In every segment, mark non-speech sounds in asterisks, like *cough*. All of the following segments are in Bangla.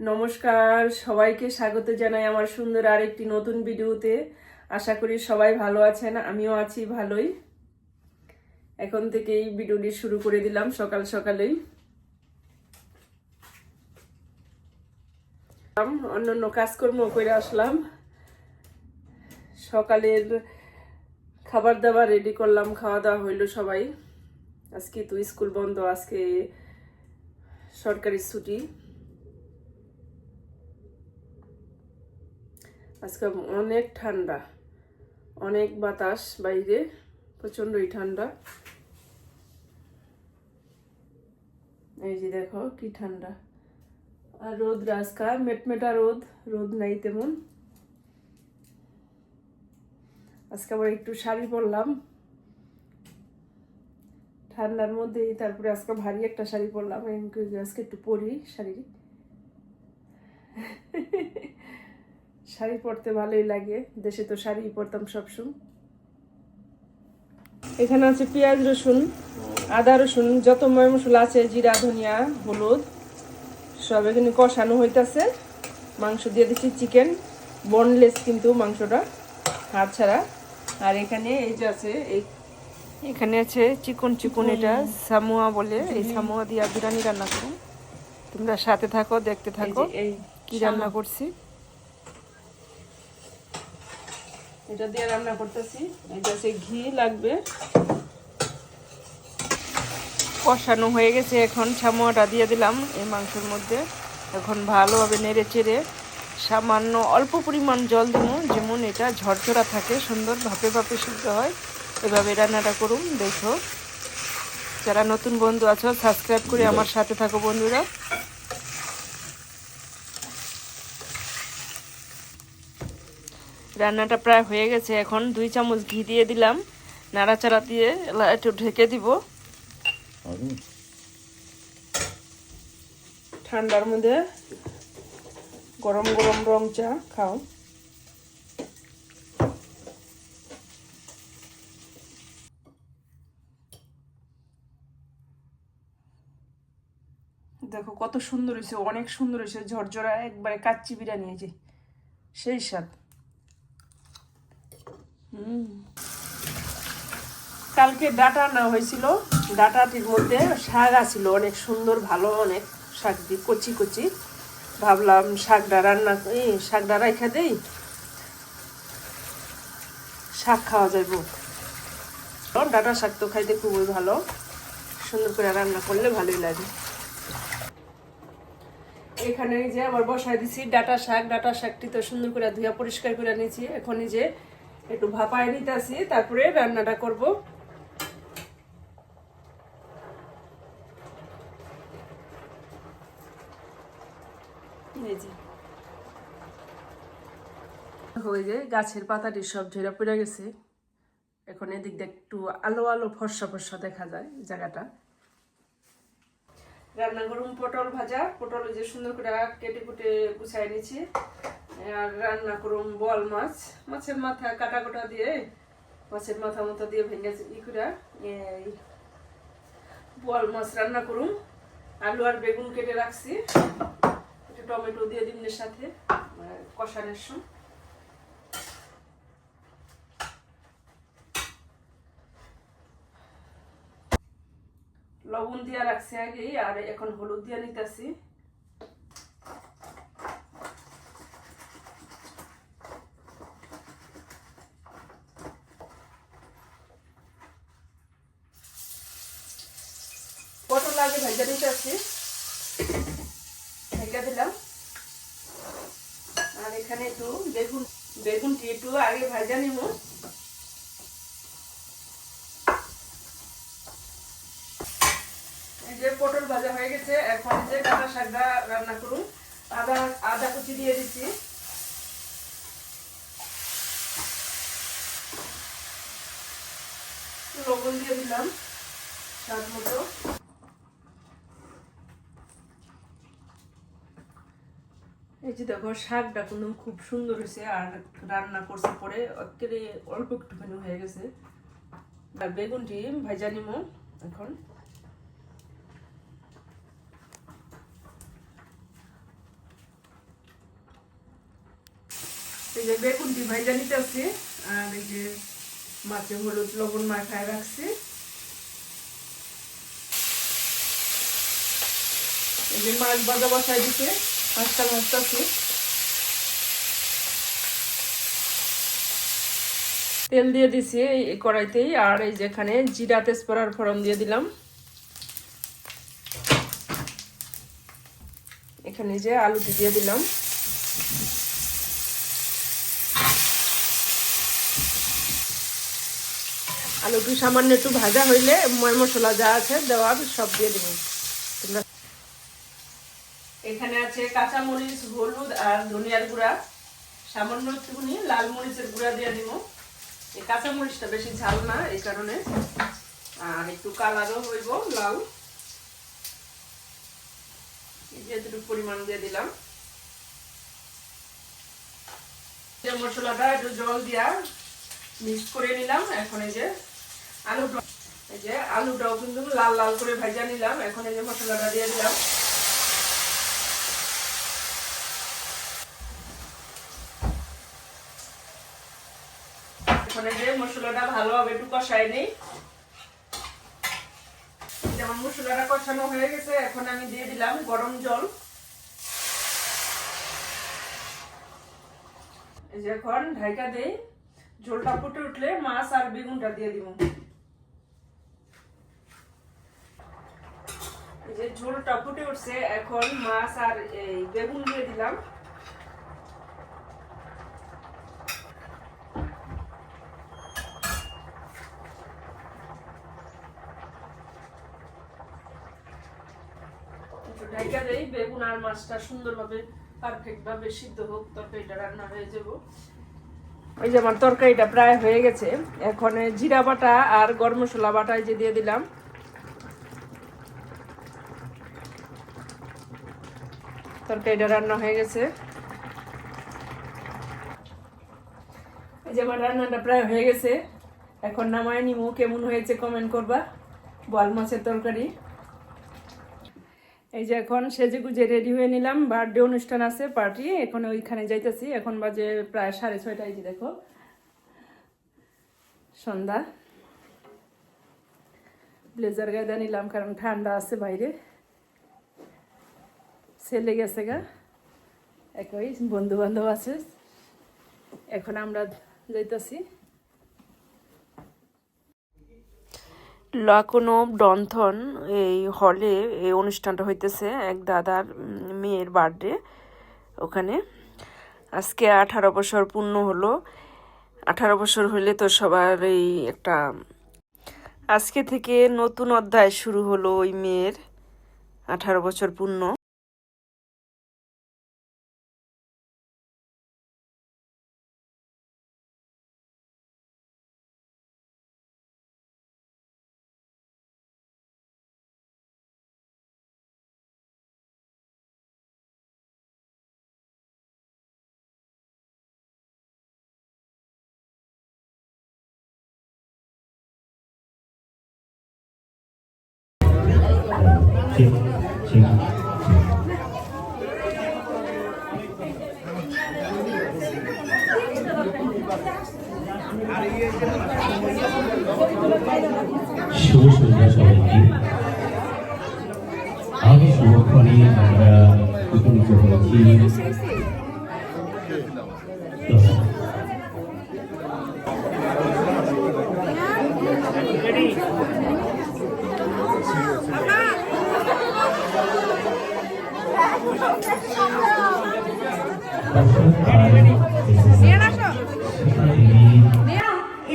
নমস্কার, সবাইকে স্বাগত জানাই আমার সুন্দর আরেকটি নতুন ভিডিওতে। আশা করি সবাই ভালো আছেন, আমিও আছি ভালোই। এখন থেকেই ভিডিওটি শুরু করে দিলাম সকাল সকালেই। অন্য অন্য কাজকর্ম করে আসলাম। সকালের খাবার দাবার রেডি করলাম, খাওয়া দাওয়া হইল সবাই। আজকে তো স্কুল বন্ধ, আজকে সরকারি ছুটি। আজকে অনেক ঠান্ডা। অনেক বাতাস বাইরে, প্রচণ্ডই ঠান্ডা। এই যে দেখো কি ঠান্ডা। আর রোদ রাজকা মেটমেটা রোদ রোদ নাই তেমন। আজকে আবার একটু শাড়ি পরলাম। ঠান্ডার মধ্যেই তারপরে আজকে ভারী একটা শাড়ি পরলাম। আজকে একটু পরি শাড়ি। *laughs* শাড়ি পরতে ভালোই লাগে দেশে তো শাড়ি পরতাম সবসময়। এখানে আছে পেঁয়াজ রসুন আদা রসুন যত ময় মশলা আছে জিরা ধনিয়া হলুদ সব এখানে কষানো হইতাছে। মাংস দিয়ে দিচ্ছি চিকেন বনলেস কিন্তু মাংসটা হাড় ছাড়া। আর এখানে এই যে আছে এই এখানে আছে চিকন চিকন এটা সামুয়া বলে এই সামুয়া দিয়ে বিরিয়ানি রান্না করুন। তোমরা সাথে থাকো দেখতে থাকো এই কি রান্না করছি। এটা দিয়ে রান্না করতেছি। এটা হচ্ছে ঘি লাগবে। কষানো হয়ে গেছে এখন। ছামুয়াটা দিয়ে দিলাম এই মাংসের মধ্যে। এখন ভালোভাবে নেড়ে চেড়ে সামান্য অল্প পরিমাণ জল দিব। যেমন এটা ঝরঝরা থাকে, সুন্দর ভাপে ভাপে সিদ্ধ হয়। এভাবে রান্নাটা করুন, দেখো। যারা নতুন বন্ধু আছো সাবস্ক্রাইব করে আমার সাথে থাকো বন্ধুরা। রান্নাটা প্রায় হয়ে গেছে। এখন দুই চামচ ঘি দিয়ে দিলাম। নাড়াচাড়া দিয়ে একটু ঢেকে দিব। ঠান্ডার মধ্যে গরম গরম রং চা খাও। দেখো কত সুন্দর হয়েছে অনেক সুন্দর হয়েছে ঝরঝরা একবারে কাচ্চি বিরিয়ানি যে সেই স্বাদ। কালকে ডাটা না হয়েছিল, ডাটাটির মধ্যে শাক আছিল, অনেক সুন্দর, ভালো, অনেক শাক দিয়ে কচি কচি। ভাবলাম শাকটা রান্না এই শাকটা রাখা দেই, শাক খাওয়া যাইব। ডাটা শাক তো খাইতে খুবই ভালো, সুন্দর করে রান্না করলে ভালোই লাগে। এখানে যে আবার বসাই দিছি ডাটা শাক, ডাটা শাকটি তো সুন্দর করে ধুয়া পরিষ্কার করে নিয়েছি। এখন এই যে একটু ভাপায় নিতেছি তারপরে রান্নাটা করব। হয়ে যায় গাছের পাতাটি সব ঝেরা পড়ে গেছে। এখন এদিক দিয়ে একটু আলো আলো ফর্সা ফর্সা দেখা যায় জায়গাটা। রান্না করুন পটল ভাজা। পটল যে সুন্দর করে কেটে কুটে গুছাই নিয়েছি। আর রান্না করুন বল মাছ। মাছের মাথা কাটা কাটা দিয়ে, মাছের মাথা মতো দিয়ে ভেঙে ই করে। বল মাছ রান্না করুন আলু আর বেগুন কেটে রাখছি। একটু টমেটো দিয়ে দিনের সাথে কষানোর সময় লবণ দিয়া রাখছি আগেই, আর এখন হলুদ দিয়া নিতেছি। পটল আগে ভেজে নিতেছি। ভেজে দিলাম। আর এখানে একটু বেগুন বেগুনটি একটু আগে ভাজা নিব এই যে পটল ভাজা হয়ে গেছে এখন যে ডাটা শাকটা রান্না করুন, আদা আদা কুচি দিয়ে দিচ্ছি। লবণ দিয়ে দিলাম, স্বাদ মতো। এই যে দেখো, শাকটা কিন্তু খুব সুন্দর হয়েছে, আর রান্না করছে পরে একেবারে অল্প একটুখানি হয়ে গেছে। বেগুনটি ভাজা নিমো, এখন। এই যে বেগুনটি ভাইজা নিতেছি, আর এই যে মাছে হলুদ লবণ মাখায় রাখছি। এই যে মাছ ভাজা বসাই ভাজতেছি। তেল দিয়ে দিছি এই কড়াইতেই, আর এই যেখানে জিরা তেজপাড়ার ফোড়ন দিয়ে দিলাম। এখানে যে আলুটি দিয়ে দিলাম। আলুটি সামান্য একটু ভাজা হইলে ময় মশলা যা আছে দেওয়ার সব দিয়ে দিব। তোমরা এখানে আছে কাঁচা মরিচ হলুদ আর ধনিয়ার গুঁড়া। সামান্য একটুখানি লাল মরিচের গুঁড়া দিয়ে দিব। এই কাঁচা মরিচটা বেশি ঝাল না, এই কারণে। আর একটু কালারও হইব, লাল। এই যে পরিমাণ দিয়ে দিলাম। মশলাটা একটু জল দিয়া মিক্স করে নিলাম, এখন এই যে আলুটা এই যে আলুটাও কিন্তু লাল লাল করে ভাজা নিলাম। এখন এই যে মশলাটা দিয়ে দিলাম। যে মশলাটা ভালোভাবে একটু কষাই নেই। যেমন মশলাটা কষানো হয়ে গেছে, এখন আমি দিয়ে দিলাম গরম জল। এখন ঢাইকা দেই। ঝোলটা ফুটে উঠলে মাছ আর বেগুনটা দিয়ে দিব। যে ঝোলটা ফুটে উঠছে, এখন মাছ আর এই বেগুন দিয়ে দিলাম। ঢাইকা দেই, বেগুন আর মাছটা সুন্দরভাবে পারফেক্ট ভাবে সিদ্ধ হোক, তরকারিটা রান্না হয়ে যাব। ওই যে আমার তরকারিটা প্রায় হয়ে গেছে। এখন জিরা বাটা আর গরম মশলা বাটা এই যে দিয়ে দিলাম। তরকারিটা রান্না হয়ে গেছে। এই যে আমার রান্নাটা প্রায় হয়ে গেছে। এখন নামায় নিমু, কেমন হয়েছে কমেন্ট করবা? বল মাছের তরকারি। এই যে এখন সেজে গুজে রেডি হয়ে নিলাম। বার্থডে অনুষ্ঠান আছে পার্টি এখন ওইখানে যাইতেছি। এখন বাজে প্রায় সাড়ে ছয়টা এই যে দেখো। সন্ধ্যা। ব্লেজার গায়ে নিলাম, কারণ ঠান্ডা আছে বাইরে। ছেলে গেছে গা। একই বন্ধু বান্ধব আছে। এখন আমরা যাইতেছি। লাকনব ডন্থন এই হলে এই অনুষ্ঠানটা হইতেছে এক দাদার মেয়ের বার্থডে ওখানে। আজকে আঠারো বছর পূর্ণ হলো। আঠারো বছর হইলে তো সবার এই একটা আজকে থেকে নতুন অধ্যায় শুরু হলো ওই মেয়ের। আঠারো বছর পূর্ণ। ঠিক ঠিক শুভ সন্ধ্যা সবাইকে আগে শুভক্ষণে আমরা উপনীত হয়েছি।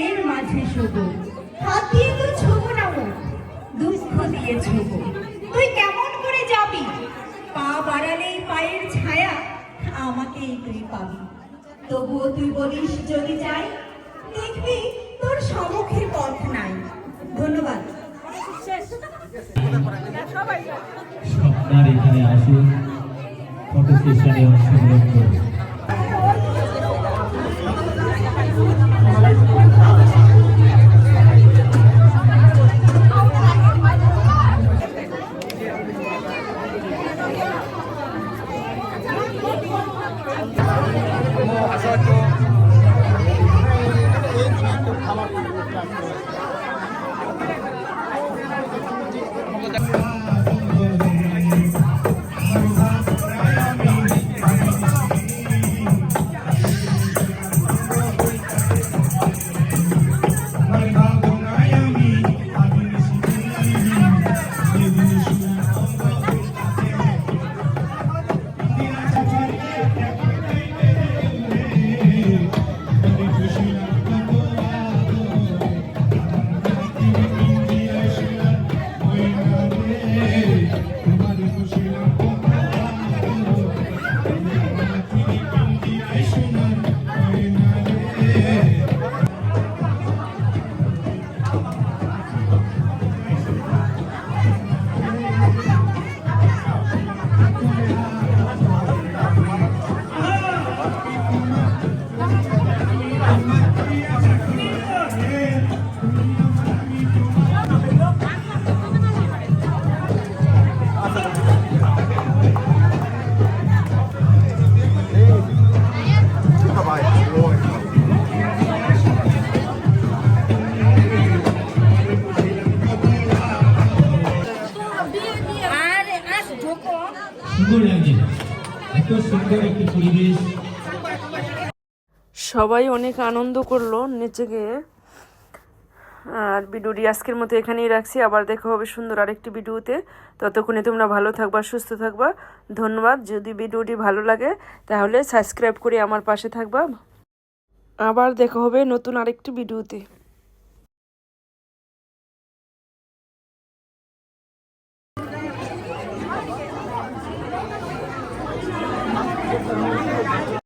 এর মাঝে শুধু হাত দিয়ে তো ছোবো না দুঃখ দিয়ে ছোবো তুই কেমন করে যাবি পা বাড়ালেই পায়ের ছায়া আমাকেই তুই পাবি তবুও তুই বলিস যদি যাই তোর সম্মুখে পথ নাই ধন্যবাদ এখানে আসুন, ফটো সেশনে অংশগ্রহণ করুন। সবাই অনেক আনন্দ করল নেচে গিয়ে আর ভিডিওটি আজকের মতো এখানেই রাখছি। আবার দেখা হবে সুন্দর আরেকটি ভিডিওতে। ততক্ষণে তোমরা ভালো থাকবা, সুস্থ থাকবা। ধন্যবাদ। যদি ভিডিওটি ভালো লাগে, তাহলে সাবস্ক্রাইব করে আমার পাশে থাকবা। আবার দেখা হবে নতুন আরেকটি ভিডিওতে।